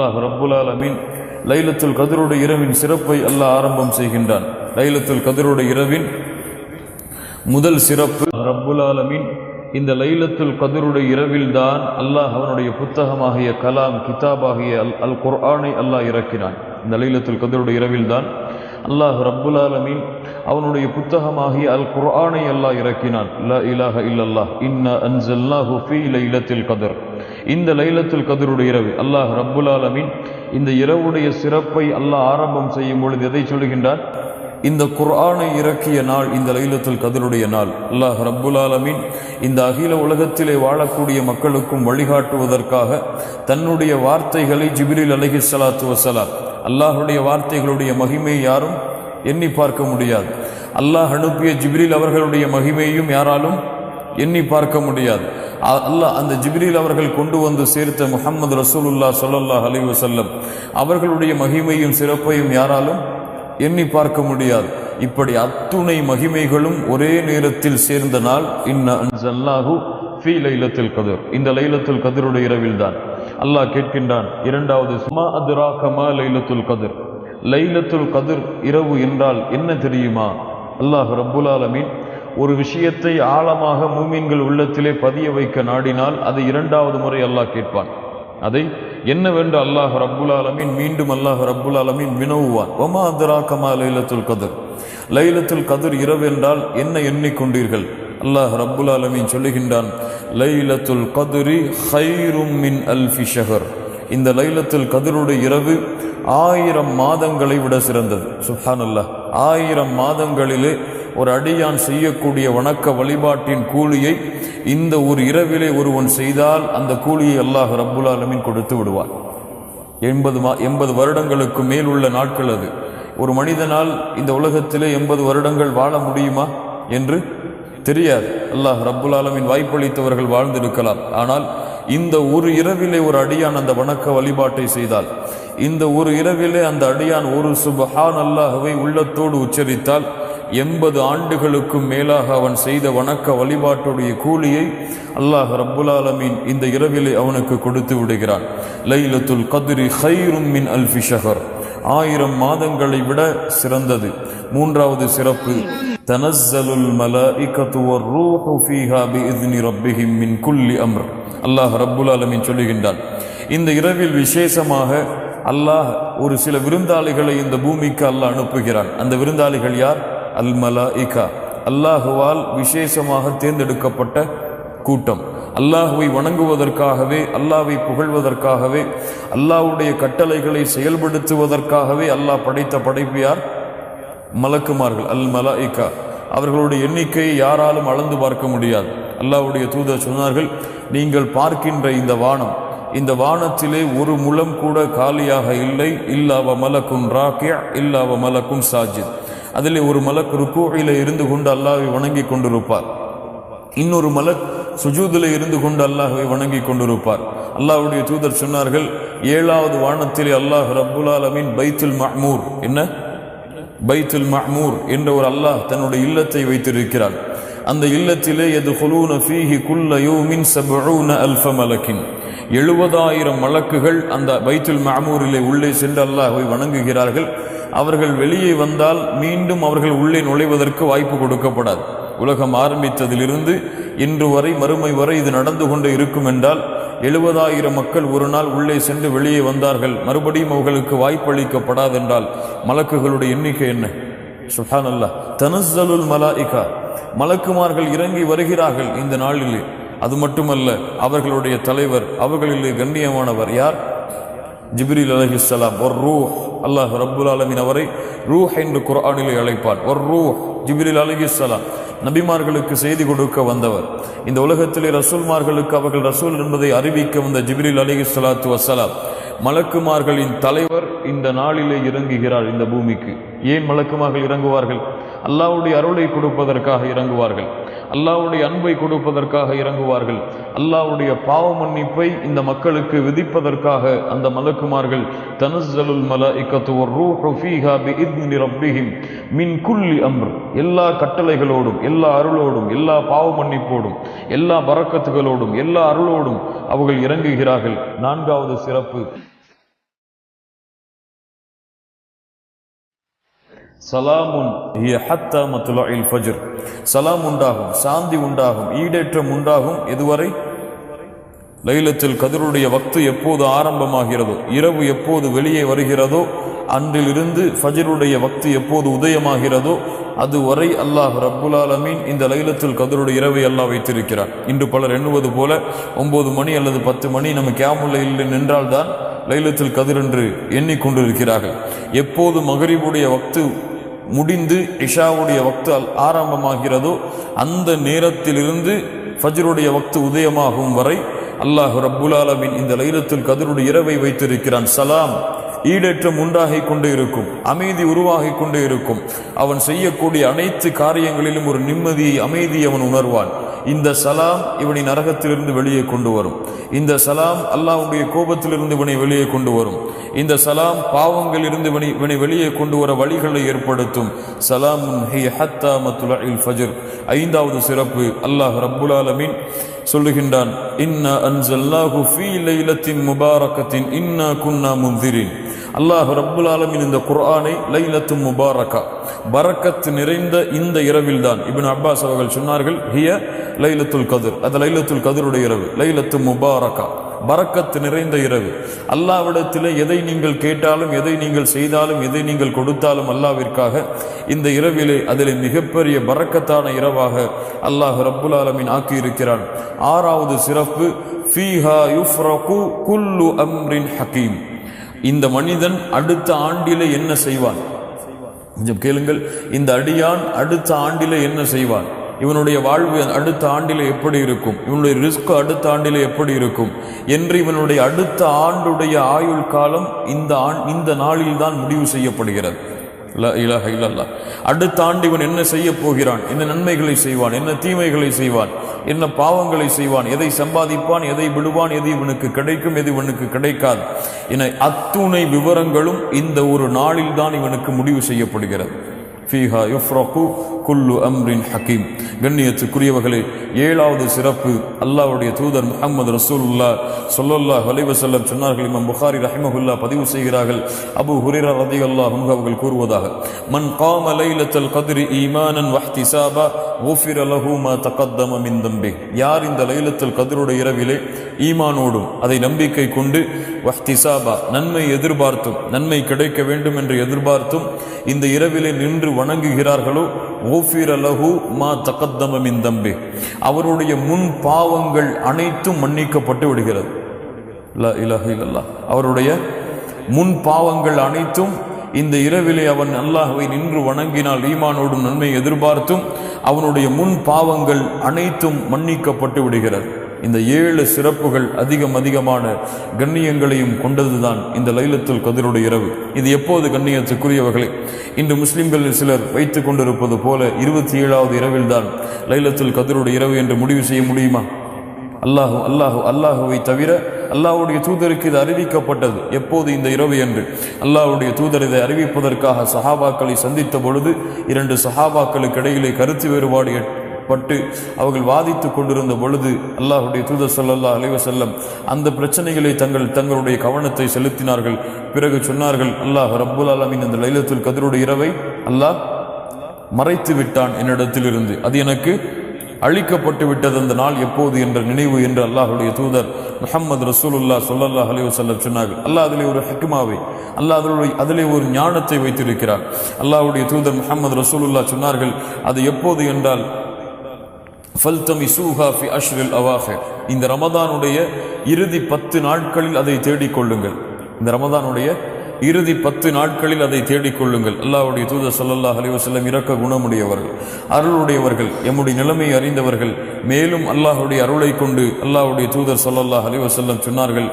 அல்லாஹ் ரப்புல் ஆலமீன். லைலத்துல் கதிரோட இரவின் சிறப்பை அல்லாஹ் ஆரம்பம் செய்கின்றான். லைலத்துல் கதிரோட இரவின் முதல் சிறப்பு ரப்புல் ஆலமீன். இந்த லைலத்துல் கதிருடைய இரவில் தான் அல்லாஹ் அவனுடைய புத்தகமாகிய கலாம் கிதாபாகிய அல் அல் குர்ஆனை அல்லாஹ் இறக்கினான். இந்த லைலத்துல் கதிருடைய இரவில் தான் அல்லாஹ் ரப்புல் ஆலமீன் அவனுடைய புத்தகமாகிய அல் குர்ஆனை அல்லாஹ் இறக்கினான். லா இலாஹ இல்லல்லாஹ். இன்ன அன்சல்னாஹு ஃபீ லைலத்தில் கதிர். இந்த லைலத்துல் கதிருடைய இரவு. அல்லாஹ் ரப்புல் ஆலமீன் இந்த இரவுடைய சிறப்பை அல்லாஹ் ஆரம்பம் செய்யும் பொழுது எதை சொல்கின்றார்? இந்த குர்ஆனை இறக்கிய நாள் இந்த லைலத்துல் கதிருடைய நாள். அல்லாஹ் ரப்புல் ஆலமீன் இந்த அகில உலகத்திலே வாழக்கூடிய மக்களுக்கும் வழிகாட்டுவதற்காக தன்னுடைய வார்த்தைகளை ஜிபிரில் அலஹி சலாத்து வசலாம் அல்லாஹுடைய வார்த்தைகளுடைய மகிமை யாரும் எண்ணி பார்க்க முடியாது. அல்லாஹ் அனுப்பிய ஜிப்ரில் அவர்களுடைய மகிமையும் யாராலும் எண்ணி பார்க்க முடியாது. அல்லாஹ் அந்த ஜிப்ரீல் அவர்கள் கொண்டு வந்து சேர்த்த முஹம்மது ரசூலுல்லா ஸல்லல்லாஹு அலி வசல்லம் அவர்களுடைய மகிமையும் சிறப்பையும் யாராலும் எண்ணி பார்க்க முடியாது. இப்படி அத்துணை மகிமைகளும் ஒரே நேரத்தில் சேர்ந்த நாள் இன்ன அன்சல்லாஹு ஃபீ லைலத்தில் கதிர் இந்த லைலத்துல் கதிருடைய இரவில் தான் அல்லாஹ் கேட்கின்றான் இரண்டாவது சுமா அதுரா கமா லைலத்துல் கதிர் லைலத்துல் கதிர் இரவு என்றால் என்ன தெரியுமா? அல்லாஹ் ரப்புல் ஆலமீன் ஒரு விஷயத்தை ஆழமாக மூமின்கள் உள்ளத்திலே பதிய வைக்க நாடினால் அதை இரண்டாவது முறை அல்லாஹ் கேட்பான். அதை என்னவென்று அல்லாஹ் ரப்புல் ஆலமீன் மீண்டும் அல்லாஹ் ரப்புல் ஆலமீன் வினவுவான். ஒமா அதராக்கமா லைலத்துல் கதிர்? லைலத்துல் கதிர் இரவு என்றால் என்ன எண்ணிக்கொண்டீர்கள்? அல்லாஹ் ரப்புல் ஆலமீன் சொல்லுகின்றான் லைலத்துல் கதிரி ஹைரும் மின் அல்ஃபி ஷஹர். இந்த லைலத்துல் கதிருடைய இரவு ஆயிரம் மாதங்களை விட சிறந்தது. சுஹானல்லாஹ் ஆயிரம் மாதங்களிலே ஒரு அடியான் செய்யக்கூடிய வணக்க வழிபாட்டின் கூலியை இந்த ஒரு இரவிலே ஒருவன் செய்தால் அந்த கூலியை அல்லாஹ் ரப்புல் ஆலமீன் கொடுத்து விடுவார் எண்பது மா எண்பது வருடங்களுக்கு மேல் உள்ள நாட்கள் அது. ஒரு மனிதனால் இந்த உலகத்திலே எண்பது வருடங்கள் வாழ முடியுமா என்று தெரியாது. அல்லாஹ் ரப்புல் வாய்ப்பளித்தவர்கள் வாழ்ந்திருக்கலாம். ஆனால் இந்த ஒரு இரவிலே ஒரு அடியான் அந்த வணக்க வழிபாட்டை செய்தால் இந்த ஒரு இரவிலே அந்த அடியான் ஒரு சுபஹான் அல்லாஹ்வை உள்ளத்தோடு உச்சரித்தால் எண்பது ஆண்டுகளுக்கும் மேலாக அவன் செய்த வணக்க வழிபாட்டுடைய கூலியை அல்லாஹ் ரப்புல் ஆலமீன் இந்த இரவிலே அவனுக்கு கொடுத்து விடுகிறான். லைலத்துல் கதிரி ஹைரும் மின் அல்ஃபி ஷஹர். ஆயிரம் மாதங்களை விட சிறந்தது. மூன்றாவது சிறப்பு தனஸ்ஸலுல் மலாயிகத்து வர்ரூஹு ஃபீஹா பிஇذن ரப்பிஹிம் மின் குல்லி அம்ர். அல்லாஹ் ரப்புல் ஆலமீன் சொல்லுகின்றான் இந்த இரவில் விசேஷமாக அல்லாஹ் ஒரு சில விருந்தாளிகளை இந்த பூமிக்கு அல்லாஹ் அனுப்புகிறான். அந்த விருந்தாளிகள் யார்? அல் இகா அல்லாஹுவால் விசேஷமாக தேர்ந்தெடுக்கப்பட்ட கூட்டம். அல்லாஹுவை வணங்குவதற்காகவே அல்லாவை புகழ்வதற்காகவே அல்லாஹ்வுடைய கட்டளைகளை செயல்படுத்துவதற்காகவே அல்லாஹ் படைத்த படைப்பு யார்? மலக்குமார்கள் அல் மலாயிகா அவர்களுடைய எண்ணிக்கையை யாராலும் அளந்து பார்க்க முடியாது. அல்லாவுடைய தூதர் சொன்னார்கள் நீங்கள் பார்க்கின்ற இந்த வானம் இந்த வானத்திலே ஒரு முழம் கூட காலியாக இல்லை. இல்லாவ மலக்கும் ராக்கியா இல்லாவ மலக்கும் சாஜித். அதிலே ஒரு மலக் ருக்கூயில இருந்து கொண்டு அல்லாஹை வணங்கி கொண்டிருப்பார். இன்னொரு மலக் சுஜூதில் இருந்து கொண்டு அல்லாஹை வணங்கி கொண்டிருப்பார். அல்லாஹுடைய தூதர் சொன்னார்கள் ஏழாவது வானத்திலே அல்லாஹ் ரப்புல் ஆலமீன் பைத்துல் மஹ்மூர் என்ன? பைத்துல் மஹ்மூர் என்ற ஒரு அல்லாஹ் தன்னுடைய இல்லத்தை வைத்திருக்கிறார். அந்த இல்லத்திலே எது ஹுலூன ஃபீஹி குல்ல யூமின் சபூன அல்ஃப மலக்கின். எழுபதாயிரம் மலக்குகள் அந்த பைத்துல் மஹமூரிலே உள்ளே சென்று அல்லாஹை வணங்குகிறார்கள். அவர்கள் வெளியே வந்தால் மீண்டும் அவர்கள் உள்ளே நுழைவதற்கு வாய்ப்பு கொடுக்கப்படாது. உலகம் ஆரம்பித்ததிலிருந்து இன்று வரை மறுமை வரை இது நடந்து கொண்டு இருக்கும் என்றால் எழுபதாயிரம் மக்கள் ஒரு நாள் உள்ளே சென்று வெளியே வந்தார்கள். மறுபடியும் அவர்களுக்கு வாய்ப்பளிக்கப்படாதென்றால் மலக்குகளுடைய எண்ணிக்கை என்ன? சுஹான் அல்லா தனஸ்ஸலுல் மலாயிகா. மலக்குமார்கள் இறங்கி வருகிறார்கள் இந்த நாளிலே. அது மட்டுமல்ல அவர்களுடைய தலைவர் அவர்களிலே கண்ணியமானவர் யார்? ஜிப்ரீல் அலைஹிஸ்ஸலாம் ஒரு ரூ அல்லாஹ் ரப்புல் அலமின் அவரை ரூஹ் என்று குரானிலே அழைப்பார். ஒரு ரூ ஜிப்ரீல் அலைஹிஸ்ஸலாம் நபிமார்களுக்கு செய்தி கொடுக்க வந்தவர். இந்த உலகத்திலே ரசூல்மார்களுக்கு அவர்கள் ரசூல் என்பதை அறிவிக்க வந்த ஜிப்ரீல் சலாத்து வசலாம் மலக்குமார்களின் தலைவர் இந்த நாளிலே இறங்குகிறார் இந்த பூமிக்கு. ஏன் மலக்குமார்கள் இறங்குவார்கள்? அல்லாஹ்வுடைய அருளை கொடுப்பதற்காக இறங்குவார்கள். அல்லாவுடைய அன்பை கொடுப்பதற்காக இறங்குவார்கள். அல்லாவுடைய பாவ மன்னிப்பை இந்த மக்களுக்கு விதிப்பதற்காக அந்த மலக்குமார்கள் தனஸ்ஸலுல் மல வர்ரூஹு மின் குல்லி அம்ரு. எல்லா கட்டளைகளோடும் எல்லா அருளோடும் எல்லா பாவ மன்னிப்போடும் எல்லா பறக்கத்துகளோடும் எல்லா அருளோடும் அவர்கள் இறங்குகிறார்கள். நான்காவது சிறப்பு சலாமுன் ஹத்தா மத்துலா இல் ஃபஜர் சலாம் உண்டாகும் சாந்தி உண்டாகும் ஈடேற்றம் உண்டாகும் இதுவரை லைலத்தில் கதிருடைய வக்து எப்போது ஆரம்பமாகிறதோ இரவு எப்போது வெளியே வருகிறதோ அன்றிலிருந்து ஃபஜருடைய வக்து எப்போது உதயமாகிறதோ அதுவரை அல்லாஹ் ரப்புல் ஆலமீன் இந்த லைலத்தில் கதிருடைய இரவை அல்லாஹ் வைத்திருக்கிறார் இன்று பலர் எண்ணுவது போல ஒன்பது மணி அல்லது பத்து மணி நம்ம கேமுல்லையில் நின்றால்தான் லைலத்தில் கதிர் என்று எண்ணிக்கொண்டிருக்கிறார்கள் எப்போது மகரிபுடைய வக்து முடிந்து இஷாவுடைய வக்து அல்- ஆரம்பமாகிறதோ அந்த நேரத்திலிருந்து ஃபஜ்ருடைய வக்து உதயமாகும் வரை அல்லாஹ் ரப்புல் ஆலமீன் இந்த லைலத்தில் கதிருடைய இரவை வைத்திருக்கிறான். சலாம் ஈடேற்றம் உண்டாகிக் கொண்டே இருக்கும் அமைதி உருவாகிக் கொண்டே இருக்கும். அவன் செய்யக்கூடிய அனைத்து காரியங்களிலும் ஒரு நிம்மதியை அமைதியை அவன் உணர்வான். இந்த சலாம் இவனை நரகத்திலிருந்து வெளியே கொண்டு வரும். இந்த சலாம் அல்லாவுடைய கோபத்திலிருந்து இவனை வெளியே கொண்டு வரும். இந்த சலாம் பாவங்களிலிருந்து இவனை இவனை வெளியே கொண்டு வர வழிகளை ஏற்படுத்தும். சலாம் ஃபஜர் ஹத்தா ஐந்தாவது சிறப்பு அல்லாஹ் ரப்புல் ஆலமீன் சொல்லுகின்றான் இன்ன அன்சல்லாஹு ஃபீ லைலத்தின் முபாரக்கத்தின் இன்னா குன்னா முந்திரின் அல்லாஹ் ரப்புல் ஆலமின் இந்த குர்ஆனை லைலத்து முபாரக்கா பரக்கத் நிறைந்த இந்த இரவில்தான். இபின் அப்பாஸ் அவர்கள் சொன்னார்கள் ஹிய லைலத்துல் கதிர். அது லைலத்துல் கதிருடைய இரவு. லைலத்து முபாரக்கா பரக்கத்து நிறைந்த இரவு. அல்லாவிடத்தில் எதை நீங்கள் கேட்டாலும் எதை நீங்கள் செய்தாலும் எதை நீங்கள் கொடுத்தாலும் அல்லாவிற்காக இந்த இரவிலே அதிலே மிகப்பெரிய பரக்கத்தான இரவாக அல்லாஹ் ரப்புல் ஆலமின் ஆக்கியிருக்கிறான். ஆறாவது சிறப்பு ஃபீஹா யுஃப்ரகு குல்லு அம்ரின் ஹக்கீம் இந்த மனிதன் அடுத்த ஆண்டில என்ன செய்வான்? கொஞ்சம் கேளுங்கள். இந்த அடியான் அடுத்த ஆண்டில என்ன செய்வான்? இவனுடைய வாழ்வு அடுத்த ஆண்டில் எப்படி இருக்கும்? இவனுடைய ரிஸ்க் அடுத்த ஆண்டில் எப்படி இருக்கும்? என்று இவனுடைய அடுத்த ஆண்டுடைய ஆயுள் காலம் இந்த ஆண் இந்த நாளில் தான் முடிவு செய்யப்படுகிறது. லா இலாஹ அடுத்த ஆண்டு இவன் என்ன செய்ய போகிறான்? என்ன நன்மைகளை செய்வான்? என்ன தீமைகளை செய்வான்? என்ன பாவங்களை செய்வான்? எதை சம்பாதிப்பான்? எதை விடுவான்? எது இவனுக்கு கிடைக்கும்? எது இவனுக்கு கிடைக்காது? என அத்துணை விவரங்களும் இந்த ஒரு நாளில் தான் இவனுக்கு முடிவு செய்யப்படுகிறது. ஃபீஹா யுஃப்ரகு குல்லு அம்ரின் ஹக்கீம் கண்ணியத்துக்குரியவர்களே ஏழாவது சிறப்பு அல்லாவுடைய தூதர் முகமது ரசூல்லா சொல்லல்லா வலிவசல்லம் சொன்னார்கள். இமாம் புகாரி ரஹிமகுல்லா பதிவு செய்கிறார்கள். அபு ஹுரேரா ரதி அல்லாஹ் அவர்கள் கூறுவதாக மன் காம லைலத்தல் கதிரி ஈமானன் வஹ்தி சாபா ஊஃபிர லஹூமா தகத்தம மிந்தம்பி யார் இந்த லைலத்தில் கதிருடைய இரவிலே ஈமானோடும் அதை நம்பிக்கை கொண்டு வஹ்தி சாபா நன்மை எதிர்பார்த்தும் நன்மை கிடைக்க வேண்டும் என்று எதிர்பார்த்தும் இந்த இரவிலே நின்று வணங்குகிறார்களோ? ஓஃபிர லஹு மா தக்கத்தமின் தம்பி. அவருடைய முன் பாவங்கள் அனைத்தும் மன்னிக்கப்பட்டு விடுகிறது. லா இலாஹ இல்லல்லாஹ். அவருடைய முன் பாவங்கள் அனைத்தும் இந்த இரவிலே அவன் அல்லாஹ்வை நின்று வணங்கினால் ஈமானோடும் நன்மை எதிர்பார்த்தும் அவனுடைய முன் பாவங்கள் அனைத்தும் மன்னிக்கப்பட்டு விடுகிறது. இந்த ஏழு சிறப்புகள் அதிகம் அதிகமான கண்ணியங்களையும் கொண்டதுதான் இந்த லைலத்துல் கதிருடைய இரவு. இது எப்போது கண்ணியத்துக்குரியவர்களே? இன்று முஸ்லிம்களில் சிலர் வைத்துக் கொண்டிருப்பது போல இருபத்தி ஏழாவது இரவில்தான் லைலத்துல் கதிருடைய இரவு என்று முடிவு செய்ய முடியுமா? அல்லாஹு அல்லாஹு அல்லாஹுவை தவிர அல்லாஹுடைய தூதருக்கு இது அறிவிக்கப்பட்டது. எப்போது இந்த இரவு என்று? அல்லாஹுடைய தூதர் இதை அறிவிப்பதற்காக சஹாபாக்களை சந்தித்த பொழுது இரண்டு சஹாபாக்களுக்கு இடையிலே கருத்து வேறுபாடு பட்டு அவர்கள் வாதித்துக் கொண்டிருந்த பொழுது அல்லாஹ்வுடைய தூதர் சல்லல்லா அலைவசல்லம் அந்த பிரச்சனைகளை தங்கள் தங்களுடைய கவனத்தை செலுத்தினார்கள். பிறகு சொன்னார்கள் அல்லாஹ் ரப்புல் அலமின் அந்த லைலத்துல் கத்ருடைய இரவை அல்லாஹ் மறைத்து விட்டான் என்னிடத்திலிருந்து. அது எனக்கு அழிக்கப்பட்டு விட்டது அந்த நாள் எப்போது என்ற நினைவு என்று அல்லாஹுடைய தூதர் முஹம்மது ரசூலுல்லா சொல்லல்லா அலைஹி வஸல்லம் சொன்னார்கள். அல்லாஹ் அதிலே ஒரு ஹிக்மாவை அல்லாஹ் அதிலே அதிலே ஒரு ஞானத்தை வைத்திருக்கிறார். அல்லாஹுடைய தூதர் முஹம்மது ரசூலுல்லா சொன்னார்கள் அது எப்போது என்றால் ஃபல்தமிசூஹா ஃபி அஷ்ரில் அவாஹிர். இந்த ரமதானுடைய இறுதி பத்து நாட்களில் அதை தேடிக் கொள்ளுங்கள் இந்த ரமதானுடைய இறுதி பத்து நாட்களில் அதை தேடிக்கொள்ளுங்கள். அல்லாவுடைய தூத தூதர் அலிவசல்லம் இறக்க இரக்க குணமுடையவர்கள் அருளுடையவர்கள் எம்முடைய நிலைமையை அறிந்தவர்கள் மேலும் அல்லாஹ்வுடைய அருளை கொண்டு அல்லாஹ்வுடைய தூதர் சல்லல்லா அலிவசல்லம் சொன்னார்கள்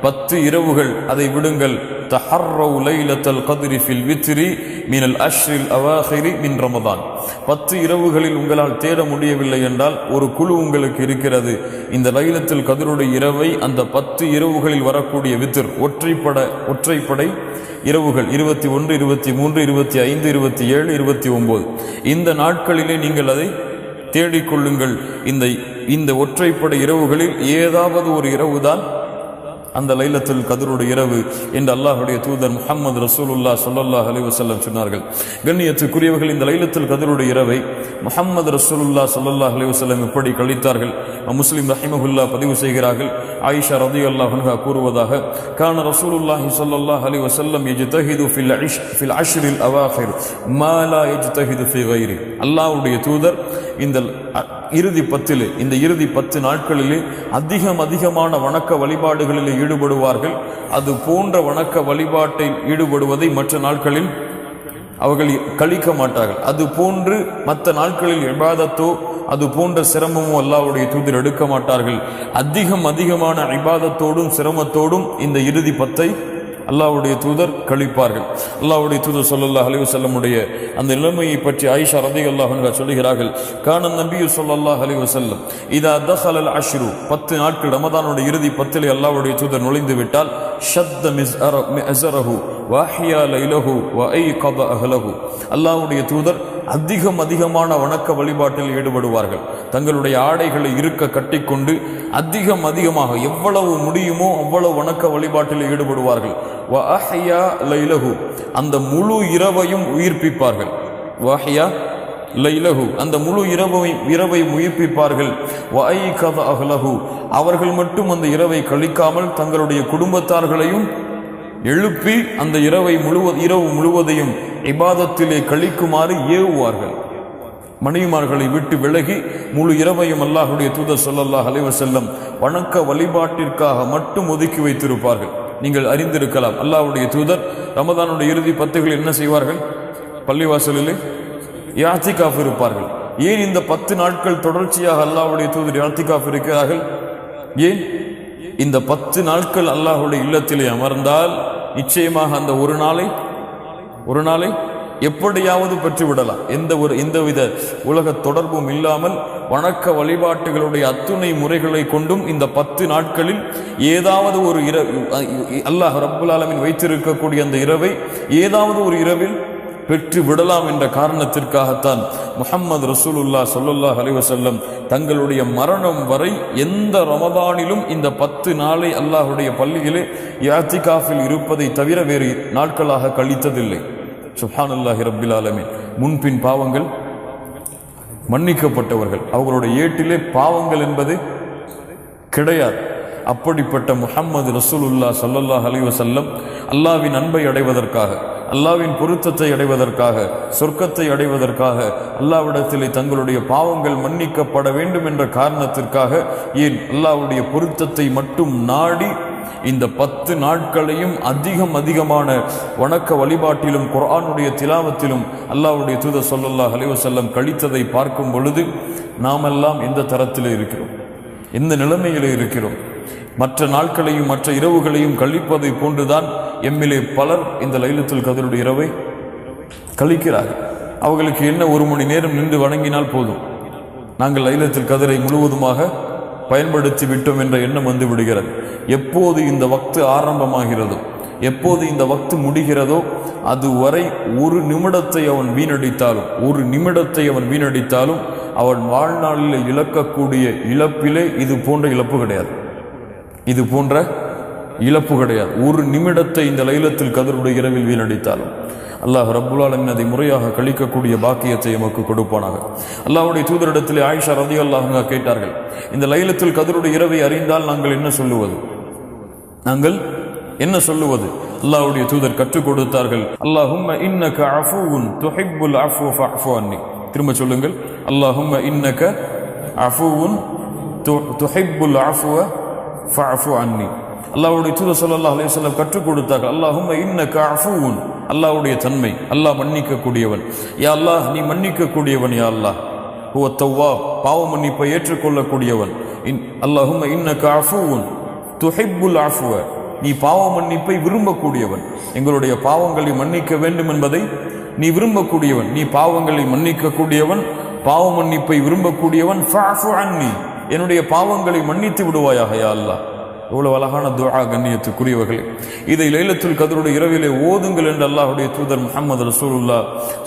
பத்து இரவுகள் அதை விடுங்கள். தஹர்ரவு லைலத்தல் கதிரி ஃபில் வித்ரி மினல் அஷ்ரில் அவாஹிரி மின் ரமதான். பத்து இரவுகளில் உங்களால் தேட முடியவில்லை என்றால் ஒரு குழு உங்களுக்கு இருக்கிறது. இந்த லைலத்தில் கதிருடைய இரவை அந்த பத்து இரவுகளில் வரக்கூடிய வித்திர் ஒற்றைப்பட ஒற்றைப்படை இரவுகள் இருபத்தி ஒன்று இருபத்தி மூன்று இருபத்தி ஐந்து இருபத்தி ஏழு இருபத்தி ஒம்பது. இந்த நாட்களிலே நீங்கள் அதை தேடிக்கொள்ளுங்கள். இந்த இந்த ஒற்றைப்படை இரவுகளில் ஏதாவது ஒரு இரவுதான் அந்த லைலத்துல் கதருடைய இரவு என்று அல்லாஹுடைய தூதர் முகமது ரசூலுல்லா ஸல்லல்லாஹு அலைஹி வஸல்லம் சொன்னார்கள். கண்ணியத்துக்குரியவர்கள் இந்த லைலத்துல் கதருடைய இரவை முஹம்மது ரசூலுல்லா ஸல்லல்லாஹு அலைஹி வஸல்லம் எப்படி கழித்தார்கள்? முஸ்லிம் ரஹிமகுல்லா பதிவு செய்கிறார்கள். ஆயிஷா ரதியல்லாஹு அன்ஹா கூறுவதாக கான ரசூலுல்லாஹி ஸல்லல்லாஹு அலைஹி வஸல்லம் யஜ்தஹிது ஃபில் அஷ் ஃபில் அஷ்ரில் அவாஹிர் மாலா ஃபி கைரி. அல்லாஹுடைய தூதர் இந்த இறுதி பத்தில் இந்த இறுதி பத்து நாட்களிலே அதிகம் அதிகமான வணக்க வழிபாடுகளில் ஈடுபடுவார்கள். அது போன்ற வணக்க வழிபாட்டில் ஈடுபடுவதை மற்ற நாட்களில் அவர்கள் கழிக்க மாட்டார்கள். அது போன்று மற்ற நாட்களில் இபாதத்தோ அது போன்ற சிரமமோ அல்லாவுடைய தூதர் எடுக்க மாட்டார்கள். அதிகம் அதிகமான இபாதத்தோடும் சிரமத்தோடும் இந்த இறுதி பத்தை அல்லாவுடைய தூதர் கழிப்பார்கள். அல்லாவுடைய தூதர் சொல்லல்லா அலி வசல்லமுடைய அந்த நிலைமையை பற்றி ஆயிஷா ரதி அன்ஹா சொல்லுகிறார்கள். காண நபியு சொல்லல்லா அலி வசல்லம் இதா தஹல் அல் அஷ்ரு 10 நாட்கள் ரமதானுடைய இறுதி பத்திலே அல்லாவுடைய தூதர் நுழைந்து விட்டால் ஷத்த மிஸ் அரஹு வாஹியா லைலஹு வ ஐகத அஹ்லஹு. அல்லாஹ்வுடைய தூதர் அதிகம் அதிகமான வணக்க வழிபாட்டில் ஈடுபடுவார்கள். தங்களுடைய ஆடைகளை இருக்க கட்டிக்கொண்டு அதிகம் அதிகமாக எவ்வளவு முடியுமோ அவ்வளவு வணக்க வழிபாட்டில் ஈடுபடுவார்கள். வ அஹ்யா லைலஹு. அந்த முழு இரவையும் உயிர்ப்பிப்பார்கள். வாஹியா லைலஹு. அந்த முழு இரவை இரவை உயிர்ப்பிப்பார்கள். வ கத அஹ்லஹு. அவர்கள் மட்டும் அந்த இரவை கழிக்காமல் தங்களுடைய குடும்பத்தார்களையும் எழுப்பி அந்த இரவை முழுவ இரவு முழுவதையும் இபாதத்திலே கழிக்குமாறு ஏவுவார்கள். மனைவிமார்களை விட்டு விலகி முழு இரவையும் அல்லாஹுடைய தூதர் ஸல்லல்லாஹு அலைவர் செல்லம் வணக்க வழிபாட்டிற்காக மட்டும் ஒதுக்கி வைத்திருப்பார்கள். நீங்கள் அறிந்திருக்கலாம். அல்லாஹ்வுடைய தூதர் ரமதானுடைய இறுதி பத்துகள் என்ன செய்வார்கள்? பள்ளிவாசலிலே யாத்திகாஃப் இருப்பார்கள். ஏன் இந்த பத்து நாட்கள் தொடர்ச்சியாக அல்லாஹுடைய தூதர் யாத்திகாஃப் இருக்கிறார்கள்? ஏன்? இந்த பத்து நாட்கள் அல்லாஹ்வுடைய இல்லத்திலே அமர்ந்தால் நிச்சயமாக அந்த ஒரு நாளை ஒரு நாளை எப்படியாவது பெற்றுவிடலாம். எந்த ஒரு எந்தவித உலக தொடர்பும் இல்லாமல் வணக்க வழிபாட்டுகளுடைய அத்துணை முறைகளை கொண்டும் இந்த பத்து நாட்களில் ஏதாவது ஒரு இர அல்லாஹ் ரப்புல் ஆலமின் வைத்திருக்கக்கூடிய அந்த இரவை ஏதாவது ஒரு இரவில் பெற்று விடலாம் என்ற காரணத்திற்காகத்தான் முஹம்மது ரசூலுல்லா சொல்லுல்லா அலைஹி தங்களுடைய மரணம் வரை எந்த ரமதானிலும் இந்த பத்து நாளை அல்லாஹ்வுடைய பள்ளியிலே யாத்திகாஃபில் இருப்பதை தவிர வேறு நாட்களாக கழித்ததில்லை. சுப்ஹானல்லாஹி ரபில் ஆலமீன். முன்பின் பாவங்கள் மன்னிக்கப்பட்டவர்கள். அவர்களுடைய ஏட்டிலே பாவங்கள் என்பது கிடையாது. அப்படிப்பட்ட முஹம்மது ரசூலுல்லா சல்லல்லாஹ் அலைஹி வஸல்லம் அல்லாஹ்வின் அன்பை அடைவதற்காக. அல்லாவின் பொருத்தத்தை அடைவதற்காக சொர்க்கத்தை அடைவதற்காக அல்லாவிடத்திலே தங்களுடைய பாவங்கள் மன்னிக்கப்பட வேண்டும் என்ற காரணத்திற்காக ஏன் அல்லாவுடைய பொருத்தத்தை மட்டும் நாடி இந்த பத்து நாட்களையும் அதிகம் அதிகமான வணக்க வழிபாட்டிலும் குரானுடைய திலாவத்திலும் அல்லாவுடைய தூத சொல்லல்லா அலைஹி கழித்ததை பார்க்கும் பொழுது நாமெல்லாம் எந்த தரத்தில் இருக்கிறோம்? எந்த நிலைமையில் இருக்கிறோம்? மற்ற நாட்களையும் மற்ற இரவுகளையும் கழிப்பதை போன்றுதான் எம்மிலே பலர் இந்த லைலத்தில் கதருடைய இரவை கழிக்கிறார்கள். அவர்களுக்கு என்ன ஒரு மணி நேரம் நின்று வணங்கினால் போதும்? நாங்கள் லைலத்தில் கதரை முழுவதுமாக பயன்படுத்தி விட்டோம் என்ற எண்ணம் வந்து விடுகிறது. எப்போது இந்த வக்து ஆரம்பமாகிறதோ எப்போது இந்த வக்து முடிகிறதோ அதுவரை ஒரு நிமிடத்தை அவன் வீணடித்தாலும் ஒரு நிமிடத்தை அவன் வீணடித்தாலும் அவன் வாழ்நாளில் இழக்கக்கூடிய இழப்பிலே இது போன்ற இழப்பு கிடையாது. இது போன்ற இழப்பு கிடையாது. ஒரு நிமிடத்தை இந்த லைலத்தில் கதருடைய இரவில் வீணடித்தாலும். அல்லாஹ் ரப்புல் அதை முறையாக கழிக்கக்கூடிய பாக்கியத்தை எமக்கு கொடுப்பானாக. அல்லாஹுடைய தூதரிடத்திலே ஆயிஷா ரதி அல்லாஹ் கேட்டார்கள் இந்த லைலத்தில் கதருடைய இரவை அறிந்தால் நாங்கள் என்ன சொல்லுவது? நாங்கள் என்ன சொல்லுவது? அல்லாஹுடைய தூதர் கற்றுக் கொடுத்தார்கள் அல்லாஹும் இன்னக அஃபூன் துஹிப்புல் அஃபு ஃபஅஃபு அன்னி. திரும்ப சொல்லுங்கள் அல்லாஹும் இன்னக அஃபூன் துஹிப்புல் அஃபுவ ஃபஅஃபு அன்னி அல்லாவுடைய தூத ஸல்லல்லாஹு அலைஹி சொல்லம் கற்றுக் கொடுத்தார்கள் அல்லாஹும் இன்ன காஃபூன் அல்லாவுடைய தன்மை அல்லாஹ் மன்னிக்கக்கூடியவன் யா அல்லாஹ் நீ மன்னிக்கக்கூடியவன் யா அல்லாஹ் ஹுவ தவ்வாப் பாவ மன்னிப்பை ஏற்றுக்கொள்ளக்கூடியவன் இன் அல்லாஹும் இன்ன காஃபூன் துஹிப்புல் ஆஃபுவ நீ பாவ மன்னிப்பை விரும்பக்கூடியவன் எங்களுடைய பாவங்களை மன்னிக்க வேண்டும் என்பதை நீ விரும்பக்கூடியவன் நீ பாவங்களை மன்னிக்கக்கூடியவன் பாவ மன்னிப்பை விரும்பக்கூடியவன் ஃபஅஃபு அன்னி என்னுடைய பாவங்களை மன்னித்து விடுவாயாக யா அல்லாஹ். எவ்வளவு அழகான துவா கண்ணியத்துக்குரியவர்களே. இதை லைலத்துல் கதருடைய இரவிலே ஓதுங்கள் என்று அல்லாஹுடைய தூதர் முகமது ரசூலுல்லா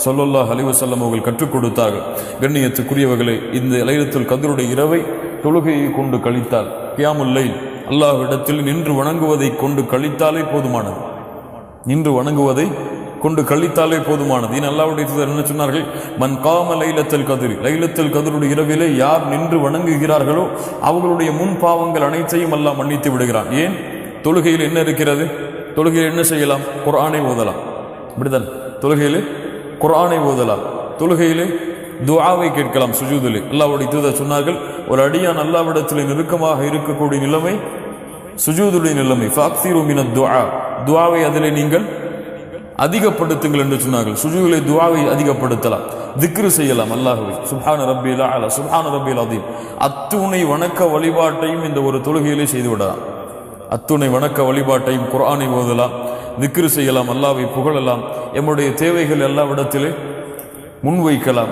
ஸல்லல்லாஹு அலிவசல்லம் அவர்கள் கற்றுக் கொடுத்தார்கள். கண்ணியத்துக்குரியவர்களே இந்த லைலத்துல் கதருடைய இரவை தொழுகையை கொண்டு கழித்தால் கியாமுல்லை அல்லாஹ்விடத்தில் நின்று வணங்குவதை கொண்டு கழித்தாலே போதுமானது. நின்று வணங்குவதை கொண்டு கழித்தாலே போதுமானது. இனி அல்லாவுடைய தூதர் என்ன சொன்னார்கள்? மன் காம லைலத்தல் கதிர். லைலத்தல் கதிருடைய இரவிலே யார் நின்று வணங்குகிறார்களோ அவர்களுடைய முன் பாவங்கள் அனைத்தையும் எல்லாம் மன்னித்து விடுகிறான். ஏன்? தொழுகையில் என்ன இருக்கிறது? தொழுகையில் என்ன செய்யலாம்? குரானை ஓதலாம். இப்படிதான் தொழுகையில் குரானை ஓதலாம். தொழுகையிலே துவாவை கேட்கலாம் சுஜூதிலே. அல்லாவுடைய தூதர் சொன்னார்கள் ஒரு அடியான் அல்லாவிடத்தில் நெருக்கமாக இருக்கக்கூடிய நிலைமை சுஜூதுடைய நிலைமை. ஃபாக்சிரு மின துஆ. அதிலே நீங்கள் அதிகப்படுத்துங்கள் என்று சொன்னார்கள். சுஜூலை துவாவை அதிகப்படுத்தலாம். திக்ரு செய்யலாம் அல்லாஹுவை. சுஹான ரபியில் அலா சுஹான ரபியில் அதீம் அத்துணை வணக்க வழிபாட்டையும் இந்த ஒரு தொழுகையிலே செய்துவிடலாம் அத்துணை வணக்க வழிபாட்டையும் குரானை ஓதலாம். திக்ரு செய்யலாம் அல்லாவை புகழலாம். எம்முடைய தேவைகள் எல்லாவிடத்திலே முன்வைக்கலாம்.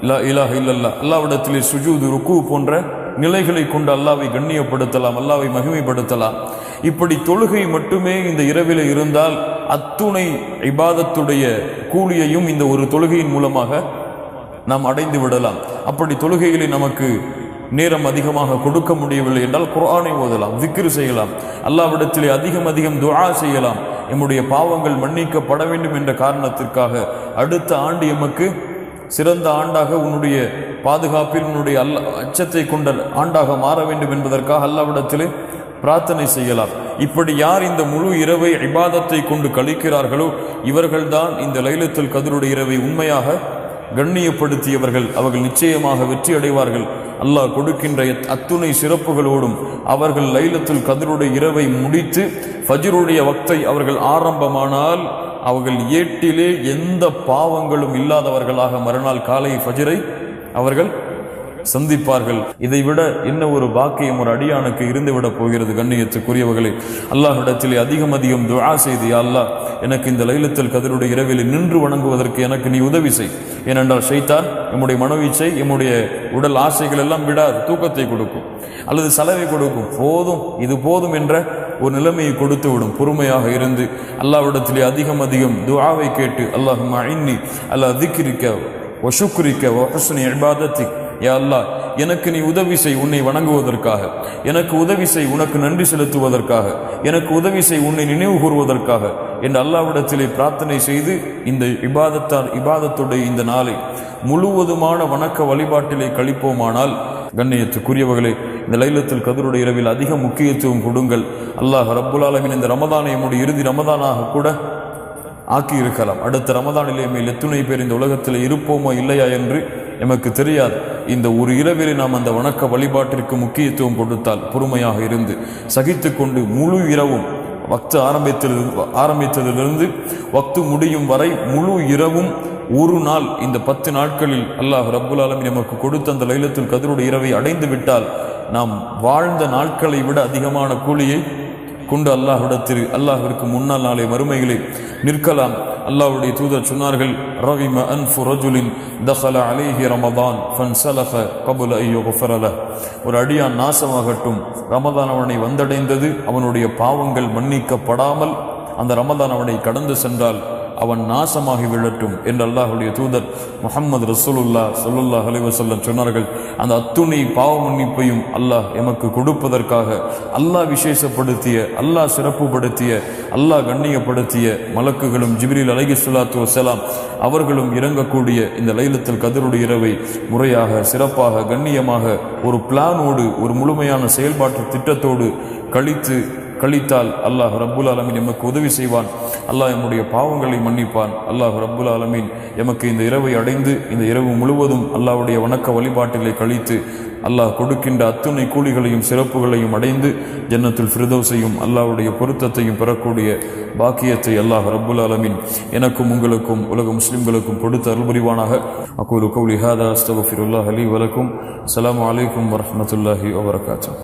இல்லா இலாஹ இல்லல்லா அல்லாவிடத்திலே சுஜூது ருக்கு போன்ற நிலைகளை கொண்டு அல்லாவை கண்ணியப்படுத்தலாம் அல்லாவை மகிமைப்படுத்தலாம். இப்படி தொழுகை மட்டுமே இந்த இரவில் இருந்தால் அத்துணை இபாதத்துடைய கூலியையும் இந்த ஒரு தொழுகையின் மூலமாக நாம் அடைந்து விடலாம். அப்படி தொழுகைகளை நமக்கு நேரம் அதிகமாக கொடுக்க முடியவில்லை என்றால் குரானை ஓதலாம் திக்ரு செய்யலாம். அல்லாவிடத்திலே அதிகம் அதிகம் துஆ செய்யலாம். எம்முடைய பாவங்கள் மன்னிக்கப்பட வேண்டும் என்ற காரணத்திற்காக அடுத்த ஆண்டு எமக்கு சிறந்த ஆண்டாக உன்னுடைய பாதுகாப்பில் உன்னுடைய அல்ல அச்சத்தை கொண்ட ஆண்டாக மாற வேண்டும் என்பதற்காக அல்லாவிடத்திலே பிரார்த்தனை செய்யலாம். இப்படி யார் இந்த முழு இரவை இபாதத்தை கொண்டு கழிக்கிறார்களோ இவர்கள்தான் இந்த லைலத்தில் கதிருடைய இரவை உண்மையாக கண்ணியப்படுத்தியவர்கள். அவர்கள் நிச்சயமாக வெற்றி அடைவார்கள். அல்லாஹ் கொடுக்கின்ற எத்- அத்துணை சிறப்புகளோடும் அவர்கள் லைலத்தில் கதிருடைய இரவை முடித்து ஃபஜ்ருடைய வக்தை அவர்கள் ஆரம்பமானால் அவர்கள் ஏட்டிலே எந்த பாவங்களும் இல்லாதவர்களாக மறுநாள் காலை ஃபஜ்ரை அவர்கள் சந்திப்பார்கள். இதை விட என்ன ஒரு பாக்கியம் ஒரு அடியானுக்கு இருந்துவிட போகிறது? கண்ணியத்துக்குரியவர்களே அல்லாஹிடத்தில் அதிகம் அதிகம் துவா செய்து அல்லாஹ் எனக்கு இந்த லைலத்தில் கதிருடைய இரவில் நின்று வணங்குவதற்கு எனக்கு நீ உதவி செய். ஏனென்றால் ஷைத்தான் நம்முடைய மனவீச்சை நம்முடைய உடல் ஆசைகள் எல்லாம் விடாது தூக்கத்தை கொடுக்கும். அல்லது செலவை கொடுக்கும். போதும் இது போதும் என்ற ஒரு நிலைமையை கொடுத்து விடும். பொறுமையாக இருந்து அல்லாவிடத்திலே அதிகம் அதிகம் துவாவை கேட்டு அல்லாஹும் இன்னி அல்லாஹ் திக்ரிக்க வஷுக்ரிக்க வஹுஸ்னி இபாதத்திக். யா அல்லாஹ் எனக்கு நீ உதவி செய் உன்னை வணங்குவதற்காக. எனக்கு உதவி செய் உனக்கு நன்றி செலுத்துவதற்காக. எனக்கு உதவி செய் உன்னை நினைவு கூறுவதற்காக. என்று அல்லாவிடத்திலே பிரார்த்தனை செய்து இந்த இபாதத்தார் இபாதத்துடைய இந்த நாளை முழுவதுமான வணக்க வழிபாட்டிலே கழிப்போமானால் கண்ணியத்துக்குரியவர்களே இந்த லைலத்தில் கதருடைய இரவில் அதிக முக்கியத்துவம் கொடுங்கள். அல்லாஹ் ரப்புல் ஆலமீன் இந்த ரமதானை நம்முடைய இறுதி ரமதானாக கூட ஆக்கியிருக்கலாம். அடுத்த ரமதானிலே மேல் எத்துணை பேர் இந்த உலகத்தில் இருப்போமா இல்லையா என்று எமக்கு தெரியாது. இந்த ஒரு இரவிலே நாம் அந்த வணக்க வழிபாட்டிற்கு முக்கியத்துவம் கொடுத்தால் பொறுமையாக இருந்து சகித்து கொண்டு முழு இரவும் வக்து ஆரம்பித்தது ஆரம்பித்ததிலிருந்து வக்து முடியும் வரை முழு இரவும் ஒரு நாள் இந்த பத்து நாட்களில் அல்லாஹ் ரப்புல் ஆலமி நமக்கு கொடுத்த அந்த லைலத்தில் கதிரோட இரவை அடைந்து விட்டால் நாம் வாழ்ந்த நாட்களை விட அதிகமான கூலியை கொண்டு அல்லாஹ்விடத்தில் அல்லாஹிற்கு முன்னால் நாளை மறுமைகளை நிற்கலாம். அல்லாஹ்வுடைய தூதர் சொன்னார்கள் ரவிம அன்ஃபு ரஜுலின் தஹல அலைஹி ரமதான் ஃபன்சலஃப கபுல ஐயோ குஃபரல ஒரு அடியான் நாசமாகட்டும் ரமதான் அவனை வந்தடைந்தது அவனுடைய பாவங்கள் மன்னிக்கப்படாமல் அந்த ரமதான் அவனை கடந்து சென்றால் அவன் நாசமாகி விழட்டும் என்று அல்லாஹுடைய தூதர் முகமது ரசூலுல்லா சொல்லுல்லா அலைஹி சொன்னார்கள். அந்த அத்துணை பாவ மன்னிப்பையும் அல்லாஹ் எமக்கு கொடுப்பதற்காக அல்லாஹ் விசேஷப்படுத்திய அல்லாஹ் சிறப்புப்படுத்திய அல்லாஹ் கண்ணியப்படுத்திய மலக்குகளும் ஜிப்ரீல் அலகி சுல்லாத்து வசலாம் அவர்களும் இறங்கக்கூடிய இந்த லைலத்தில் கதருடைய இரவை முறையாக சிறப்பாக கண்ணியமாக ஒரு பிளானோடு ஒரு முழுமையான செயல்பாட்டு திட்டத்தோடு கழித்து கழித்தால் அல்லாஹ் ரப்புல் ஆலமீன் எமக்கு உதவி செய்வான். அல்லாஹ் எம்முடைய பாவங்களை மன்னிப்பான். அல்லாஹ் ரப்புல் ஆலமீன் எமக்கு இந்த இரவை அடைந்து இந்த இரவு முழுவதும் அல்லாஹுடைய வணக்க வழிபாட்டிலே கழித்து அல்லாஹ் கொடுக்கின்ற அத்துணை கூலிகளையும் சிறப்புகளையும் அடைந்து ஜன்னத்தில் ஃபிரிதோசையும் அல்லாஹுடைய பொருத்தத்தையும் பெறக்கூடிய பாக்கியத்தை அல்லாஹ் ரப்புல் ஆலமீன் எனக்கும் உங்களுக்கும் உலக முஸ்லிம்களுக்கும் கொடுத்து அருள்புரிவானாக அக்கூலு கௌலி ஹாதா அஸ்தகுஃபிருல்லாஹ் அலி வலக்கும். அலாம் அலைக்கும் வரமத்துல்லாஹி வபரகாத்துஹு.